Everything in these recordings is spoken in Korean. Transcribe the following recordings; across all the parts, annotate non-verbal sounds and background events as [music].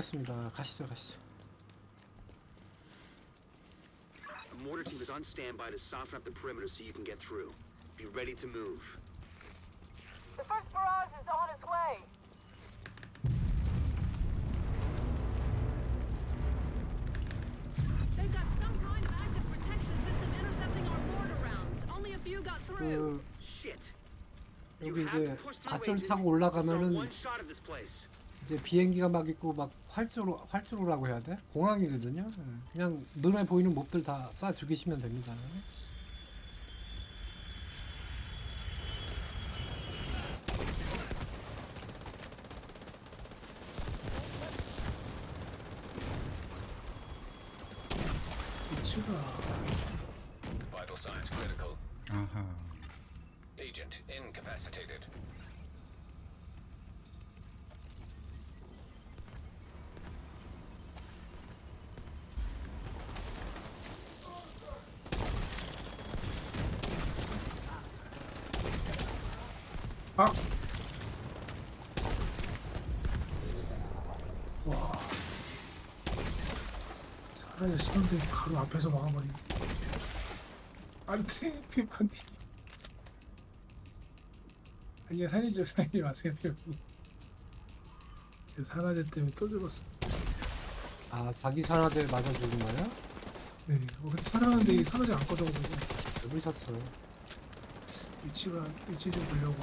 하겠습니다. 가시죠, 가시죠. The mortar team is on standby to soften up the perimeter so you can get through. Be ready to move. The first barrage is on its way. They've got some kind of active protection system intercepting our mortar rounds. Only a few got through. 그 Shit. 여기 You have 이제 to push through 밧줄 ages. 타고 It's our 올라가면은 one shot of this place. 이제 비행기가 막 있고 막 활주로 활주로라고 해야 돼? 공항이거든요. 예. 그냥 눈에 보이는 몹들 다 쏴 죽이시면 됩니다. 위치가 Vital signs critical. 아하 Agent incapacitated. 쏘는데 바로 앞에서 막아버리네 안돼 피파님 아니 살리지 살리지 마세요 피파님 제 사라질 때문에 또 죽었어. 아 자기 산화제 맞아 죽은 거예요? 네 어, 근데 살아나는데 이 사라질 안 꺼져가지고. 왜 그러셨어요? 위치가 위치 좀 보려고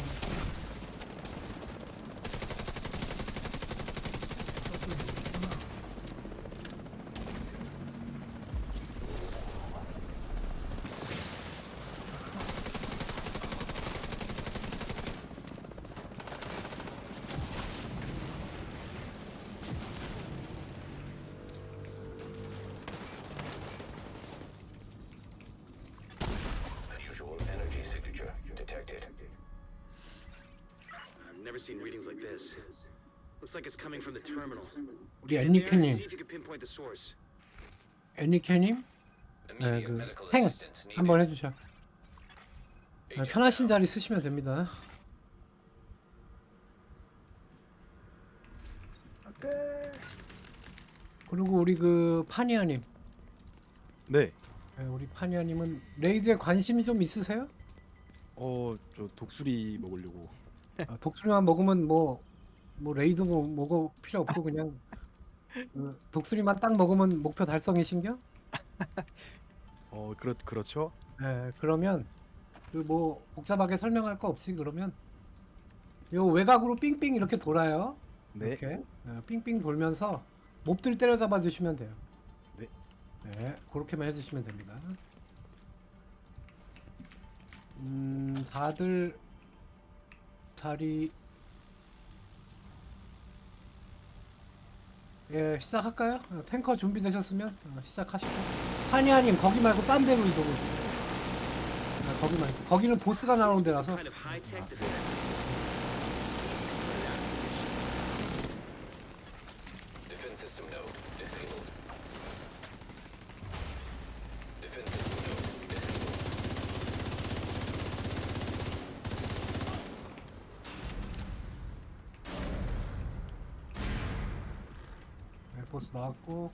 seen readings like this. Looks like it's coming from the terminal. 우리 애니케님, See if you can pinpoint the source. 애니케님, 네, Immediate 그 medical 행 assistance. 한번 해주셔. 네, Agent 편하신 down. 자리 쓰시면 됩니다. 그리고 우리 그 파니아님, 네. 네, 우리 파니아님은 레이드에 관심이 좀 있으세요? 어, 저 독수리 먹으려고. 아, 독수리만 먹으면 뭐, 뭐 레이드 뭐 먹어 필요 없고 그냥 그 독수리만 딱 먹으면 목표 달성이신겨? [laughs] 어, 그렇 그렇죠? 네, 그러면 그 뭐 복잡하게 설명할 거 없이 그러면 요 외곽으로 삥삥 이렇게 돌아요. 네. 이렇게 어, 삥삥 돌면서 몹들 때려잡아 주시면 돼요. 네. 네, 그렇게만 해주시면 됩니다. 음, 다들 자리 예 시작할까요? 어, 탱커 준비되셨으면 어, 시작하시고. 파니아님 거기 말고 딴 데로 이동을. 네, 거기 말고 거기는 보스가 나오는 데라서. Kind 보스 나왔고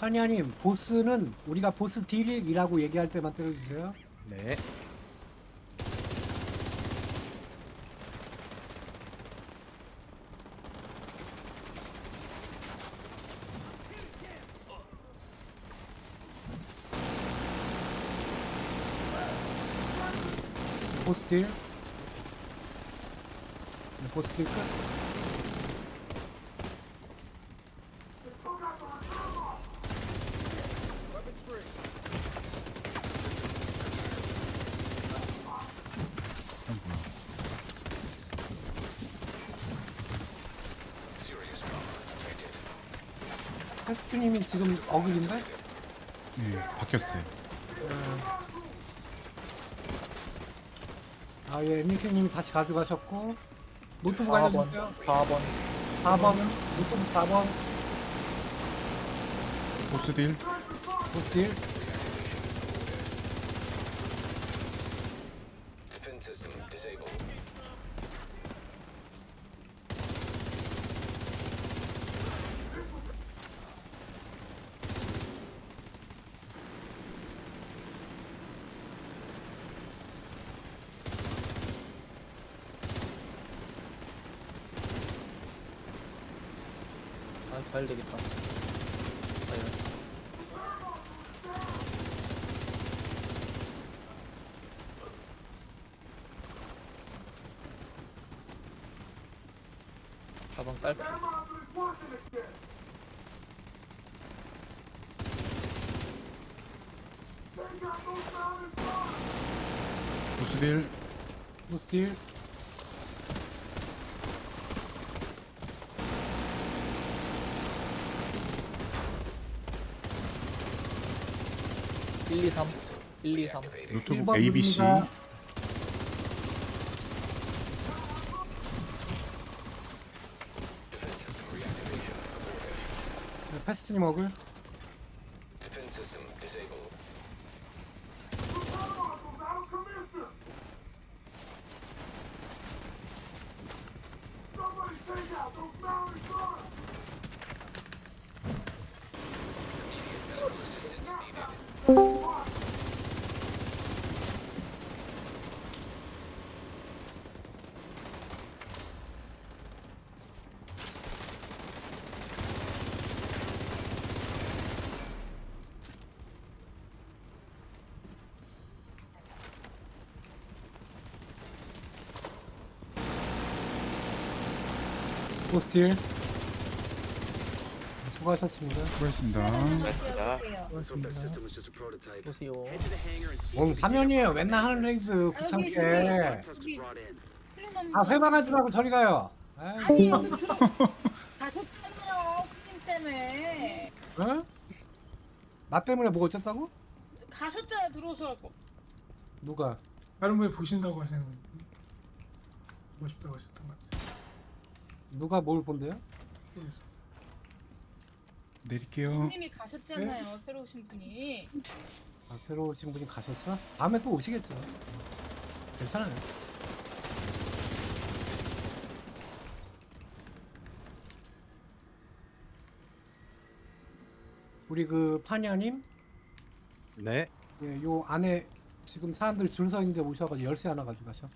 파니아님 보스는 우리가 보스 딜이라고 얘기할 때만 때려주세요 네. 보스 딜 네, 보스 딜 끝. 테스트님이 지금 어글인데? 네 바뀌었어요. 아, 예, 엠니케님이 다시 가져가셨고. 노트북 알려주세요. 4번. 4번. 노트북 4번. 보스 딜. 보스 딜 가방 깔. 보스딜 보스딜 1, 2, 3. 1, 2, 3. 노트북 ABC 누릅니다. Defense system reactivation aborted. 네, 보스딜 수고하셨습니다 수고했습니다 a prototype. 보세요. 뭔 화면이에요 맨날 하는 레이스 귀찮게 brought in. 아 회방하지 말고 저리 가요 아니 주 가셨잖아요 피딩 때문에 어? 나 때문에 뭐 어쨌다고? 가셨잖아 들어오셔갖고 누가? 다른 분이 보신다고 하시는 건데 것 같아요 누가 뭘 본대요? 내릴게요 님이 가셨잖아요 새로 오신 분이 아, 새로 오신 분이 가셨어? 다음에 또 오시겠죠 괜찮아요 우리 그 파니아님 네. 예, 요 안에 지금 사람들 줄 서 있는데 오셔가지고 열쇠 하나 가지고 가셔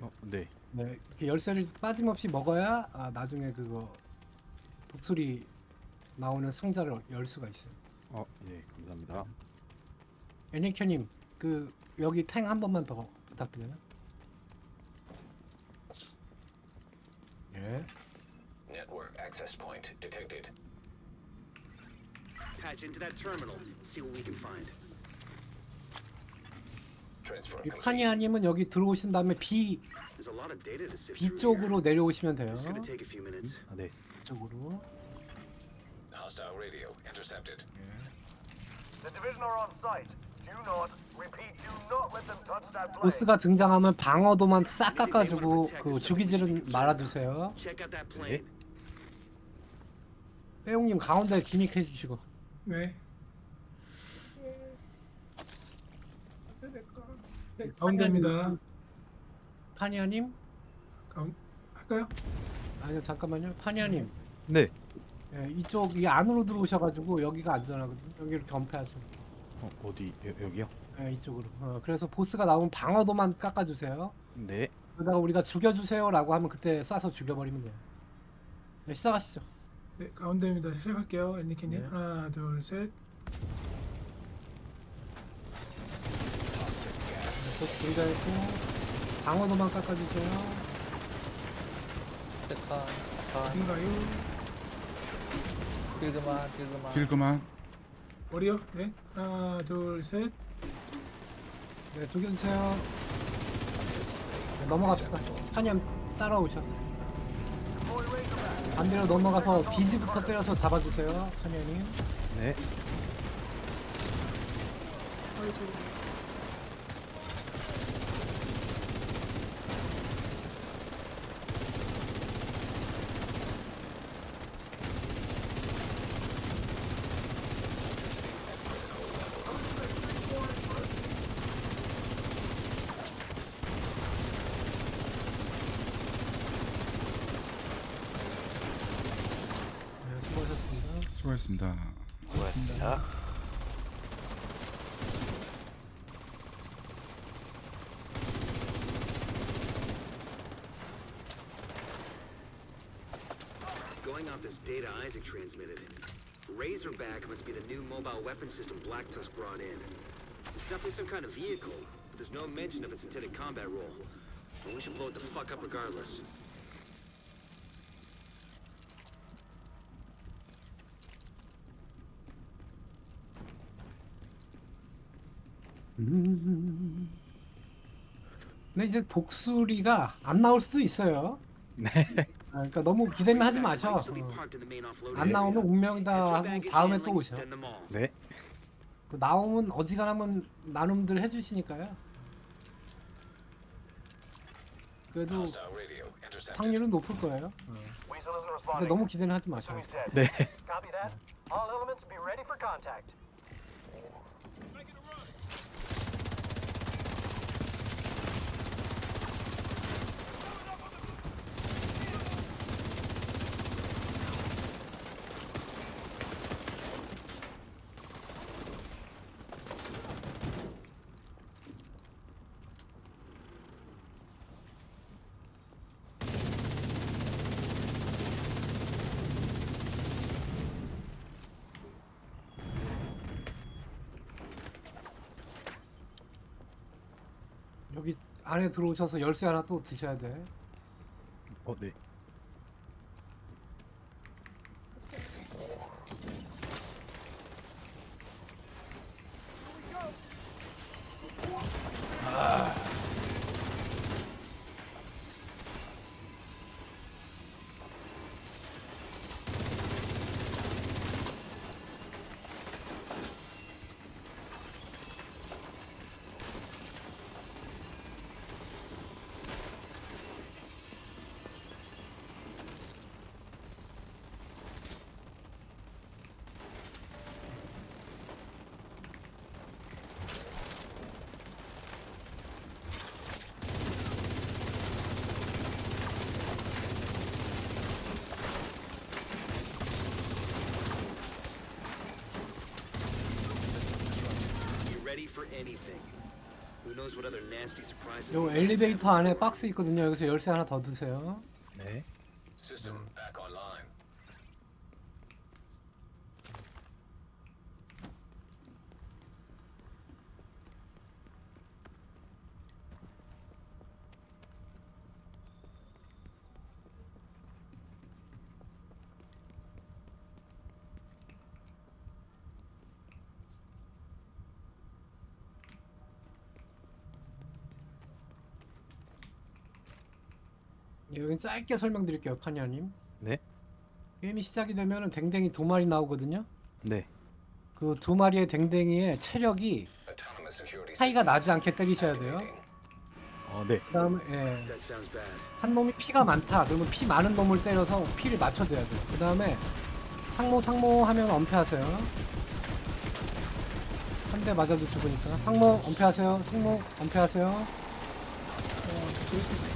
어, 네. 네, 이렇게 열쇠를 빠짐없이 먹어야 아, 나중에 그거 독수리 나오는 상자를 열 수가 있어요. 어, 예, 감사합니다. 애니큐님, 그 여기 탱 한 번만 더 부탁드려요. 예. Network access point detected. Patch into that terminal. See what we can find. Transfer 이 complete. 파니아님은 여기 들어오신 다음에 B There's a lot of data to sift B. 쪽으로 내려오시면 돼요. It's gonna take a few minutes. 아, 네. 쪽으로. Hostile radio intercepted. The division are on site. Do not, repeat, do not let them touch that plane. 보스가 등장하면 방어도만 싹 깎아주고 그 죽이지는 말아주세요. Check out that plane. 빼용님 가운데 기믹 해 주시고. 네. 네, 가운데입니다. 파니아님? 가운 할까요? 아니요 잠깐만요. 파니아님. 네. 예, 이쪽 이 안으로 들어오셔가지고 여기가 안전하거든요. 여기를 겸폐하죠. 어, 어디 여, 여기요? 예, 이쪽으로. 어, 그래서 보스가 나오면 방어도만 깎아주세요. 네. 그러다가 우리가 죽여주세요 라고 하면 그때 쏴서 죽여버리면 돼요. 네, 시작하시죠. 네, 가운데입니다. 시작할게요. 애니케님 네. 하나, 둘, 셋. 네, 보스 등장했고 방어도만 깎아주세요. 색깔, 색깔. 어딘가요? 딜그만, 딜그만. 딜 그만 머리요? 네, 하나, 둘, 셋. 네, 죽여주세요. 네, 넘어갑시다. 한iem 따라오셔. 반대로 넘어가서 비지부터 때려서 잡아주세요. 한iem 네. 네, 수고하셨습니다. 수고했습니다 수고하셨습니다. Going off this data data Isaac transmitted. Razorback must be the new mobile weapon system Black Tusk brought in. It's definitely some kind of vehicle, but there's no mention of its intended combat role. But we should blow it the fuck up regardless. 근데 이제 독수리가 안 나올 수도 있어요. 네. 아, 그러니까 너무 기대는 하지 마셔. 어. 안. 나오면 운명이다 하고 다음에 또 오셔. 네. 그 나오면 어지간하면 나눔들 해주시니까요. 그래도. 확률은 높을 거예요. 근데. 너무 기대는 하지 마셔. 네. 기 안에 들어오셔서 열쇠 하나 또 드셔야 돼. 어, 네. Ready for anything. Who knows what other nasty surprises. 요 엘리베이터 안에 박스 있거든요. 여기서 열쇠 하나 더 드세요. 네. System back 여기 짧게 설명드릴게요, 파니아님. 네. 게임이 시작이 되면은 댕댕이 두 마리 나오거든요. 네. 그 두 마리의 댕댕이의 체력이 차이가 나지 않게 때리셔야 돼요. 어, 네. 그다음에 예. 한 놈이 피가 많다. 그러면 피 많은 놈을 때려서 피를 맞춰줘야 돼요. 그다음에 상모 상모 하면 엄폐하세요. 한 대 맞아도 죽으니까 상모 엄폐하세요. 상모 엄폐하세요. 네,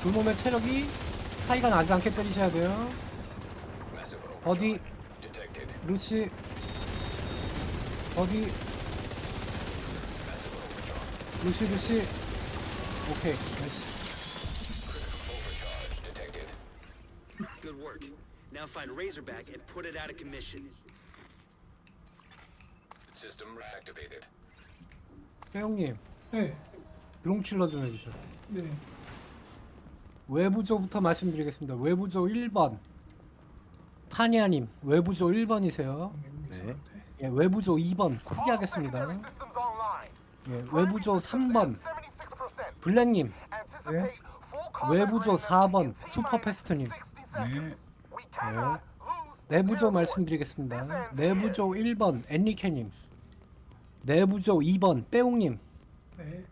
두 놈의 체력이 차이가 나지 않게 때리셔야 돼요. 어디. 루시 어디. 루시 루시 오케이 나이스. Good work. Now find Razorback and put it out of commission. System reactivated. 태형님 네, 드론킬러 좀 해주셔. 네. 외부조부터 말씀드리겠습니다. 외부조 1번 파니아님 외부조 1번이세요. 네. 예, 외부조 2번 크게 하겠습니다. 예, 외부조 3번 76%. 블랙님 combat 외부조 readiness 4번 in T-minus 슈퍼패스트님 60 seconds. We cannot lose 내부조 말씀드리겠습니다. 내부조 1번 엔리케님 내부조 2번 빼옹님 네.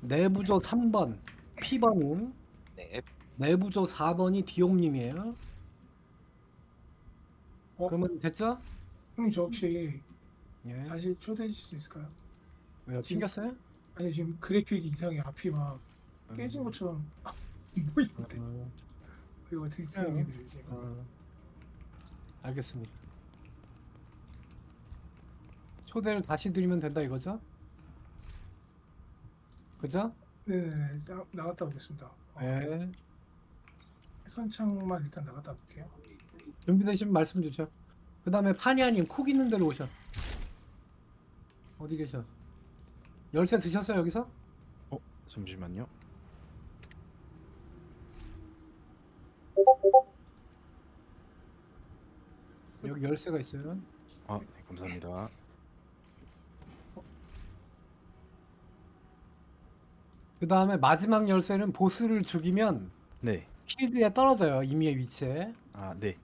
내부조 3번 피버님 네. 내부조 4번이 디옴님이에요. 어? 그러면 됐죠? 형님 저 혹시 예. 다시 초대해 주실 수 있을까요? 왜요? 튕겼어요? 아니 지금 그래픽 이상이 앞이 막 깨진 것처럼 보이는데 어, 이거 어떻게 설명해 드리지? 어. 알겠습니다. 초대를 다시 드리면 된다 이거죠? 그죠? 네네네 나- 나갔다 오겠습니다. 어, 예. 선창만 일단 나갔다 볼게요. 준비되시면 말씀 주셔. 그 다음에 파니아님 콕 있는 데로 오셔. 어디 계셔? 열쇠 드셨어요 여기서? 어 잠시만요. 여기 열쇠가 있어요. 아 네, 감사합니다. 그 다음에 마지막 열쇠는 보스를 죽이면 네. 필드에 떨어져요 이미의 위치에. 아 네.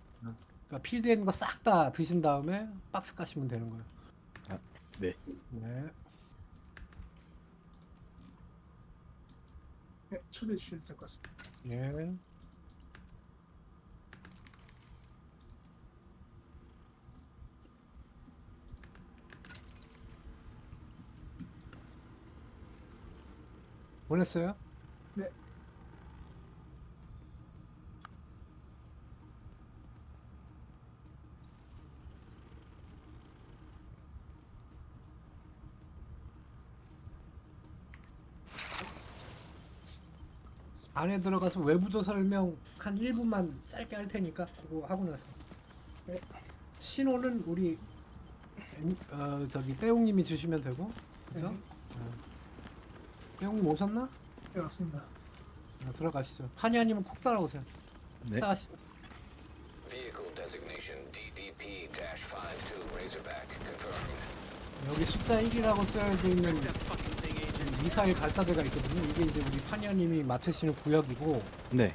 그러니까 필드에 있는 거 싹 다 드신 다음에 박스 까시면 되는 거예요. 아, 네. 네. 네, 주셔도 될것 같습니다. 예. 보냈어요? 네. 안에 들어가서 외부조 설명 한 1분만 짧게 할 테니까 그거 하고 나서 네. 신호는 우리 엠- 어, 저기 빼용님이 주시면 되고 그죠? 네. 어. 빼용님 오셨나? 네, 맞습니다. 어, 들어가시죠 파니아님은 콕 따라오세요 네. 시작하시죠 Vehicle designation DDP-52 Razorback confirmed. 여기 숫자 1이라고 써져 있는 이 미사일 발사대가 있거든요 이게 이제 우리 파니아님이 맡으시는 구역이고 네.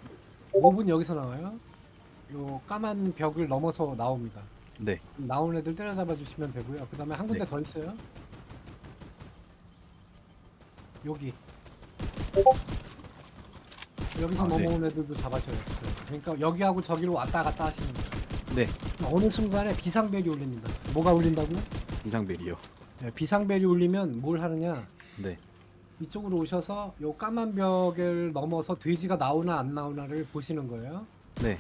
몹은 여기서 나와요 요 까만 벽을 넘어서 나옵니다 네. 나온 애들 때려잡아 주시면 되고요. 그 다음에 한 군데 네. 더 있어요. 여기. 여기서 아, 네. 넘어온 애들도 잡아줘요. 네. 그러니까 여기하고 저기로 왔다 갔다 하시는 거예요. 네. 어느 순간에 비상벨이 울립니다. 뭐가 울린다고요? 이상벨이요. 네, 비상벨이 울리면 뭘 하느냐? 네. 이쪽으로 오셔서 요 까만 벽을 넘어서 돼지가 나오나 안 나오나를 보시는 거예요. 네.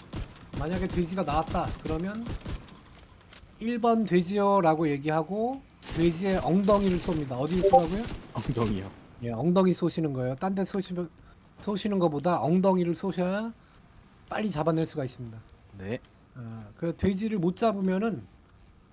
만약에 돼지가 나왔다 그러면 1번 돼지요라고 얘기하고 돼지의 엉덩이를 쏩니다. 어디를 쏘라고요? 엉덩이요. 예, 엉덩이 쏘시는 거예요. 딴 데 쏘시면 쏘시는 것보다 엉덩이를 쏘셔야 빨리 잡아낼 수가 있습니다. 네. 아, 그 돼지를 못 잡으면은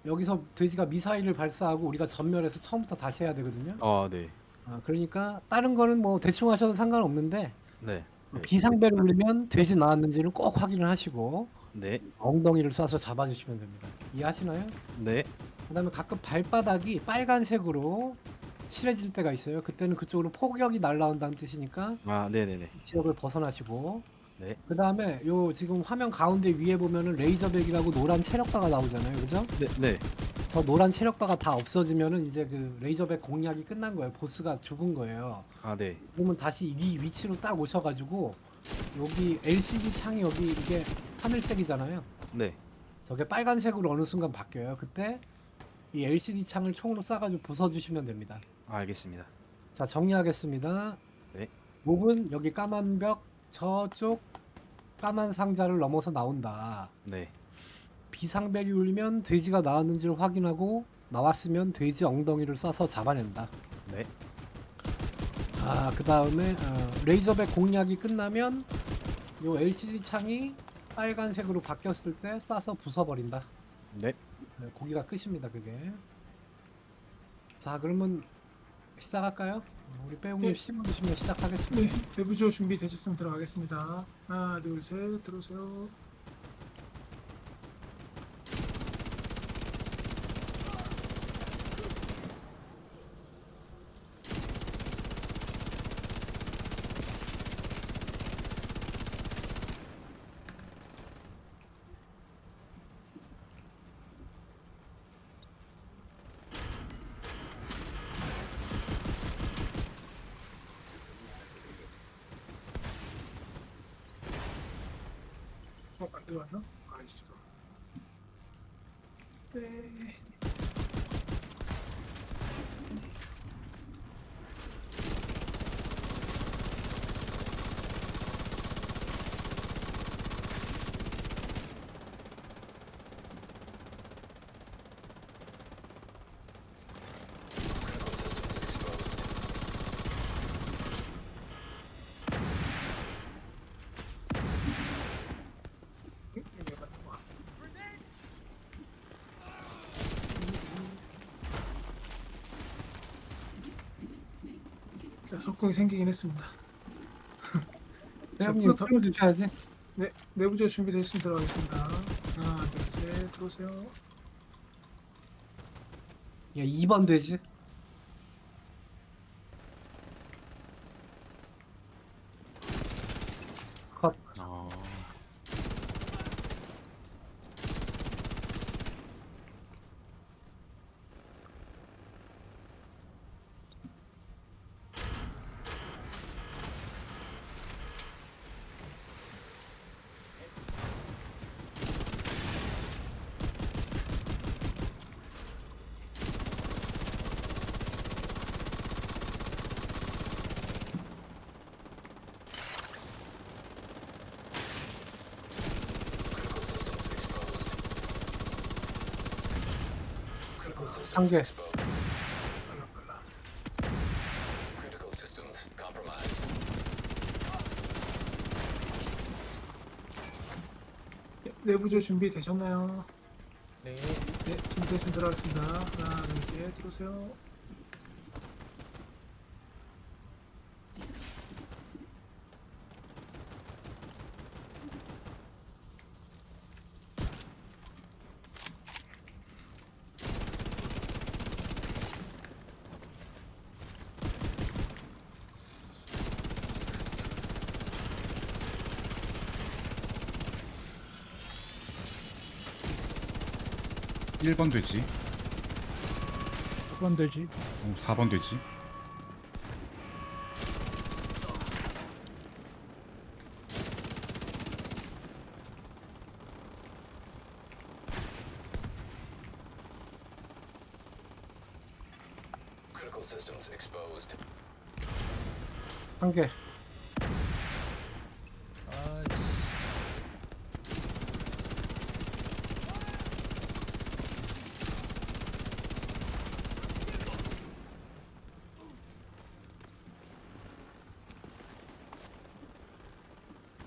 여기서 돼지가 미사일을 발사하고 우리가 전멸해서 처음부터 다시 해야 되거든요. 아 네. 아, 그러니까 다른 거는 뭐 대충 하셔도 상관없는데 네. 네. 비상벨을 울리면 돼지 나왔는지는 꼭 확인을 하시고 네. 엉덩이를 쏴서 잡아주시면 됩니다. 이해하시나요? 네. 그다음에 가끔 발바닥이 빨간색으로 칠해질 때가 있어요. 그때는 그쪽으로 폭격이 날라온다는 뜻이니까 아 네네네. 지역을 벗어나시고. 네. 그 다음에 요 지금 화면 가운데 위에 보면은 레이저백이라고 노란 체력바가 나오잖아요. 그죠? 네. 네. 저 노란 체력바가 다 없어지면은 이제 그 레이저백 공략이 끝난 거예요. 보스가 죽은 거예요. 아 네. 그러면 다시 이 위치로 딱 오셔가지고 여기 LCD 창이 여기 이게 하늘색이잖아요. 네. 저게 빨간색으로 어느 순간 바뀌어요. 그때 이 LCD 창을 총으로 쏴가지고 부숴주시면 됩니다. 아, 알겠습니다. 자 정리하겠습니다. 네. 몹은 여기 까만 벽 저쪽 까만 상자를 넘어서 나온다. 네. 비상벨이 울리면 돼지가 나왔는지를 확인하고 나왔으면 돼지 엉덩이를 쏴서 잡아낸다. 네. 아, 그 다음에 어, 레이저백 공략이 끝나면 요 LCD 창이 빨간색으로 바뀌었을 때 쏴서 부숴버린다. 네. 네, 고기가 끝입니다, 그게. 자, 그러면 시작할까요? 어, 우리 빼용님 네. 씹어주시면 네, 시작하겠습니다. 내부조 준비 되셨으면 들어가겠습니다. 하나, 둘, 셋, 들어오세요. 어, 안 들어왔나? 아, 진짜. 네. 자, 석궁이 생기긴 했습니다. [laughs] 자, 대형님 더- 풀어 주셔야지. 네, 내부조 준비됐으면 들어가겠습니다. 하나, 둘, 셋, 들어오세요. 야 2번 되지. Compromised. 네, 내부조 준비 되셨나요? 네. 네, 준비됐으면 들어가겠습니다. 하나, 둘, 셋, 들어오세요. 일번 되지. 1번 되지. 어, 4번 되지. Critical systems exposed. 한 개.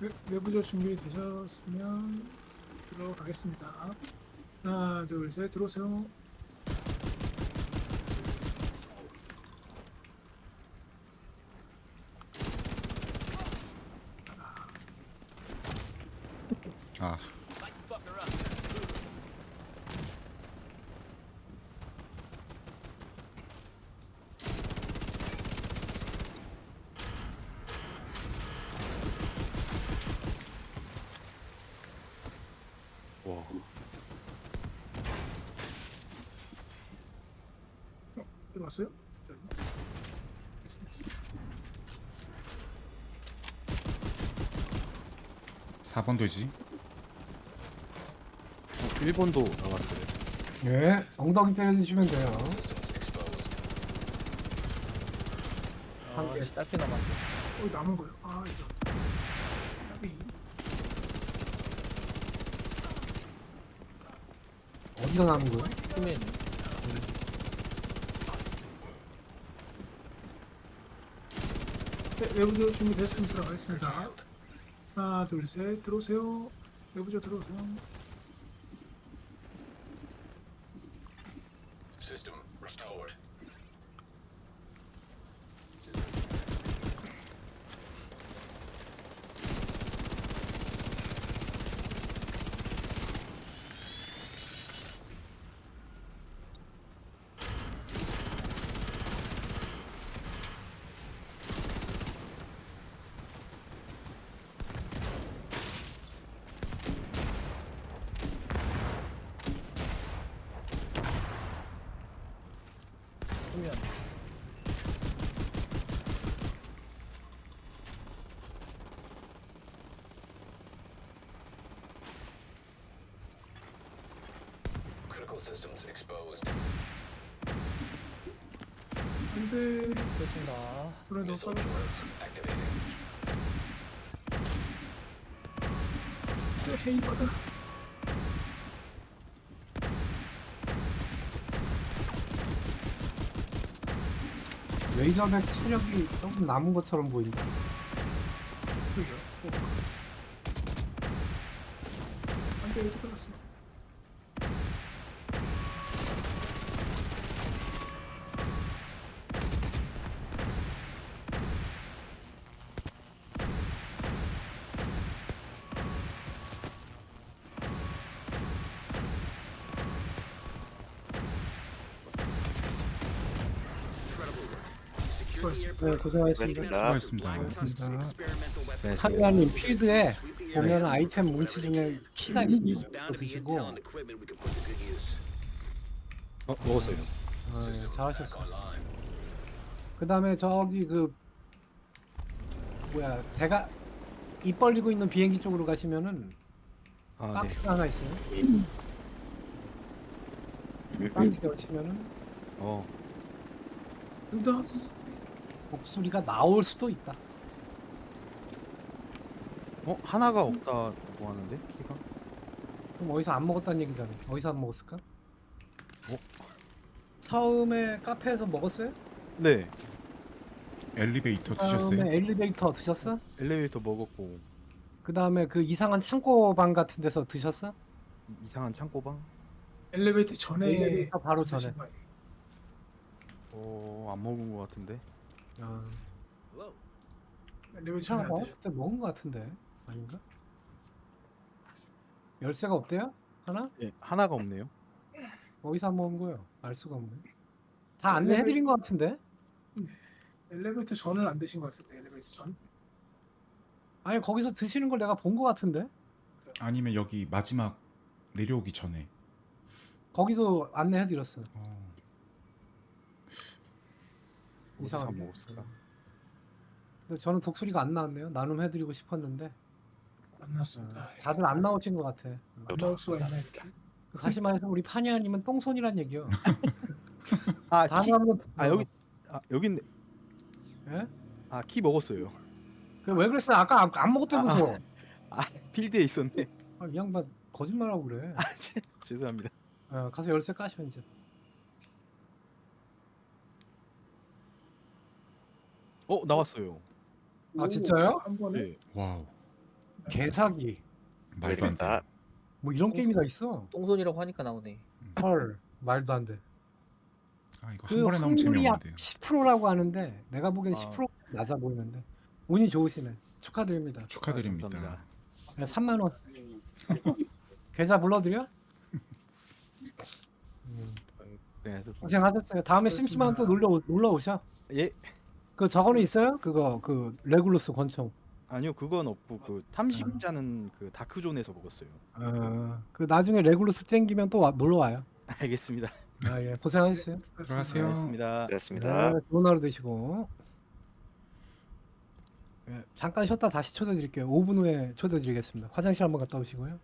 네, 내부조 준비 되셨으면 들어가겠습니다. 하나, 둘, 셋, 들어오세요. 아, 와, 들어왔어요? 저기. 됐어, 됐어. 4번 되지. 1번도 나왔어요. 예. 엉덩이 때려주시면 돼요. 한 개. 아씨 딸피 남았어. 어, 남은 거요. 아, 이거. 까비. 어디서 남은 거야? 후면 네, 내부조 준비됐으면 들어가겠습니다. 하나, 둘, 셋, 들어오세요. 내부조 들어오세요. Critical systems exposed. 안 돼. 됐습니다. 소리 너무 Missile 빨라. turrets activating. 네, 헤이 받아. 레이저백 체력이 조금 남은 것처럼 보인다. 그게요. 안 돼, 이제 받았어. 네, 고생하셨습니다. 수고하셨습니다. 하루아님 필드에 보면 아이템 뭉치 중에 키가 있으니까 그거 드시고. 어 먹었어요. 어, 잘하셨어. 그 다음에 저기 그 뭐야 대가 입 벌리고 있는 비행기 쪽으로 가시면은 아 네. 박스가 하나 있어요. 박스에 오시면은 어 뜯었어. 목소리가 나올 수도 있다. 어 하나가 없다고 하는데 키가? 그럼 어디서 안 먹었다는 얘기잖아. 어디서 안 먹었을까? 어? 처음에 카페에서 먹었어요? 네 엘리베이터 드셨어요? 처음에 엘리베이터 드셨어? 엘리베이터 먹었고 그 다음에 그 이상한 창고방 같은 데서 드셨어? 이- 이상한 창고방? 엘리베이터 전에 엘리베이터 바로 드신 전에. 거예요. 어안 먹은 것 같은데. 아, 처음 전에 안먹 드셨. 그때 먹은 것 같은데 아닌가? 열쇠가 없대요? 하나? 예 하나가 없네요. 어디서 안 먹은 거예요? 알 수가 없네. 다 안내해드린 것 같은데? 엘리베이터 전을 안 드신 것 같은데 엘리베이터 전. 아니 거기서 드시는 걸 내가 본것 같은데? 아니면 여기 마지막 내려오기 전에. 거기도 안내해드렸어. 어, 이상하네. 먹었을까? 근데 저는 독수리가 안 나왔네요. 나눔해드리고 싶었는데 만났습니다. 다들 안 나오신 것 같아. 안 나올 수가 있나 이렇게. 다시 말해서 우리 파니아님은 똥손이란 얘기요. [laughs] 아 다음에 키. 한번 아 여기 아 여기 있네. 예? 아키 먹었어요. 그왜 그랬어? 아까 안, 안 먹었다면서. 아 필드에 있었네. 아, 이 양반 거짓말하고 그래. 아 죄- 죄송합니다. 어, 가서 열쇠 까셔 이제. 어 나왔어요. 아 진짜요? 한 번에 네. 와우. 개사기. 말도 안 돼. 뭐 이런 게임이 다 있어. 똥손이라고 하니까 나오네. 헐 말도 안 돼. 아 이거 그한 번에 나오면 확률이 약 재미없는데요. 10%라고 하는데 내가 보기엔 아. 10% 낮아 보이는데 운이 좋으시네. 축하드립니다. 축하드립니다. 아, 감사합니다. 네, 3만 원. [laughs] 계좌 불러드려? 음, 네. 고생하셨어요. 다음에 심심하면 또 놀러 오- 놀러 오셔. 예 그 저거는 있어요? 그거 그 레굴루스 권총. 아니요 그건 없고 그 탐식자는 그 다크존에서 먹었어요. 어, 그 나중에 레굴루스 땡기면 또 와- 놀러 와요. 알겠습니다. 아 예, 고생하셨어요. 들어가세요. 알겠습니다. 네, 좋은 하루 되시고. 예, 잠깐 쉬었다 다시 초대드릴게요. 5분 후에 초대드리겠습니다. 화장실 한번 갔다 오시고요.